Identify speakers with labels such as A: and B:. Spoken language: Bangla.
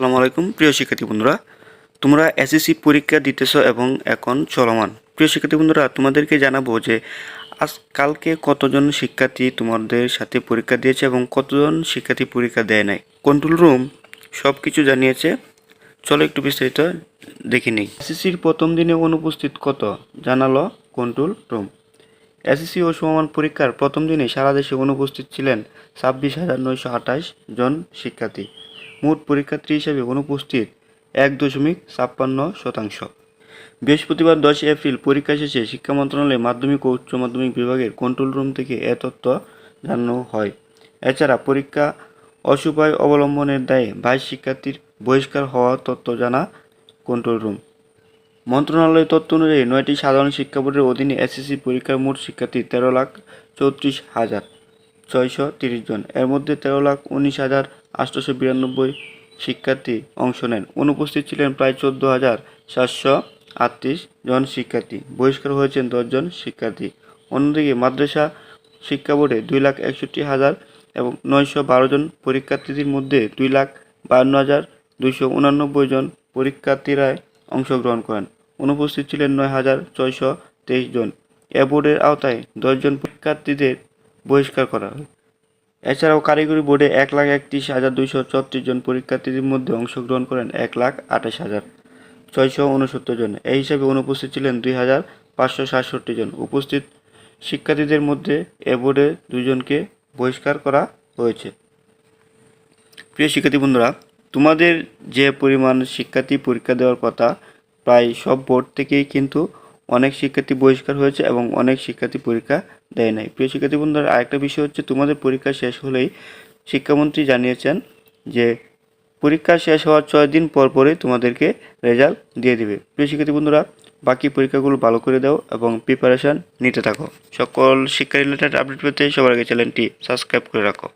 A: আসসালামু আলাইকুম। প্রিয় শিক্ষার্থী বন্ধুরা, তোমরা এসএসসি পরীক্ষা দিতেছ এবং এখন চলমান। প্রিয় শিক্ষার্থী বন্ধুরা, তোমাদেরকে জানাব যে আজ কালকে কতজন শিক্ষার্থী তোমাদের সাথে পরীক্ষা দিয়েছে এবং কতজন শিক্ষার্থী পরীক্ষা দেয় নাই। কন্ট্রোল রুম সব কিছু জানিয়েছে। চলো একটু বিস্তারিত দেখে নিই। এসএসসির প্রথম দিনে অনুপস্থিত কত? জানালো কন্ট্রোল রুম এসএসসি ও সমমান পরীক্ষার প্রথম দিনে সারা দেশে অনুপস্থিত ছিলেন ছাব্বিশ হাজার নয়শো আঠাশ জন শিক্ষার্থী। মোট পরীক্ষার্থী হিসেবে অনুপস্থিত এক দশমিক ছাপ্পান্ন শতাংশ। বৃহস্পতিবার দশ এপ্রিল পরীক্ষা শেষে শিক্ষা মন্ত্রণালয় মাধ্যমিক ও উচ্চ মাধ্যমিক বিভাগের কন্ট্রোল রুম থেকে এ তথ্য জানানো হয়। এছাড়া পরীক্ষা অসুপায় অবলম্বনের দায়ে বাইশ শিক্ষার্থীর বহিষ্কার হওয়ার তথ্য জানা কন্ট্রোল রুম মন্ত্রণালয়ের তথ্য অনুযায়ী নয়টি সাধারণ শিক্ষা বোর্ডের অধীনে এসএসসি পরীক্ষার মোট শিক্ষার্থী তেরো লাখ চৌত্রিশ হাজার। ছয়শো তিরিশ জন। এর মধ্যে তেরো লাখ উনিশ হাজার আটশোশো বিরানব্বই শিক্ষার্থী অংশ নেন। অনুপস্থিত ছিলেন প্রায় চোদ্দ হাজার সাতশো আটত্রিশ জন শিক্ষার্থী। বহিষ্কার হয়েছেন দশজন শিক্ষার্থী। অন্যদিকে মাদ্রাসা শিক্ষা বোর্ডে দুই লাখ একষট্টি হাজার এবং নয়শো বারো জন পরীক্ষার্থীদের মধ্যে দুই লাখ বায়ান্ন হাজার দুইশো উনানব্বই জন পরীক্ষার্থীরাই অংশগ্রহণ করেন। অনুপস্থিত ছিলেন নয় হাজার ছয়শো তেইশ জন। এ বোর্ডের আওতায় দশজন পরীক্ষার্থীদের বহিষ্কার করা হয়। এছাড়াও কারিগরি বোর্ডে এক লাখ একত্রিশ হাজার দুইশো ছত্রিশ জন পরীক্ষার্থীদের মধ্যে অংশগ্রহণ করেন এক লাখ আঠাশ হাজার ছয়শো উনসত্তর জন। এই হিসাবে অনুপস্থিত ছিলেন দুই হাজার পাঁচশো সাতষট্টি জন। উপস্থিত শিক্ষার্থীদের মধ্যে এ বোর্ডে দুজনকে বহিষ্কার করা হয়েছে। প্রিয় শিক্ষার্থী বন্ধুরা, তোমাদের যে পরিমাণ শিক্ষার্থী পরীক্ষা দেওয়ার কথা প্রায় সব বোর্ড থেকেই কিন্তু অনেক শিক্ষার্থী বহিষ্কার হয়েছে এবং অনেক শিক্ষার্থী পরীক্ষা দেয় নাই। প্রিয় শিক্ষার্থী বন্ধুরা, আরেকটা বিষয় হচ্ছে, তোমাদের পরীক্ষা শেষ হলেই শিক্ষামন্ত্রী জানিয়েছেন যে, পরীক্ষা শেষ হওয়ার ছয় দিন পর পরে তোমাদেরকে রেজাল্ট দিয়ে দিবে। প্রিয় শিক্ষার্থী বন্ধুরা, বাকি পরীক্ষাগুলো ভালো করে দাও এবং প্রিপারেশন নিতে থাকো। সকল শিক্ষা রিলেটেড আপডেট পেতে সবার আগে চ্যানেলটি সাবস্ক্রাইব করে রাখো।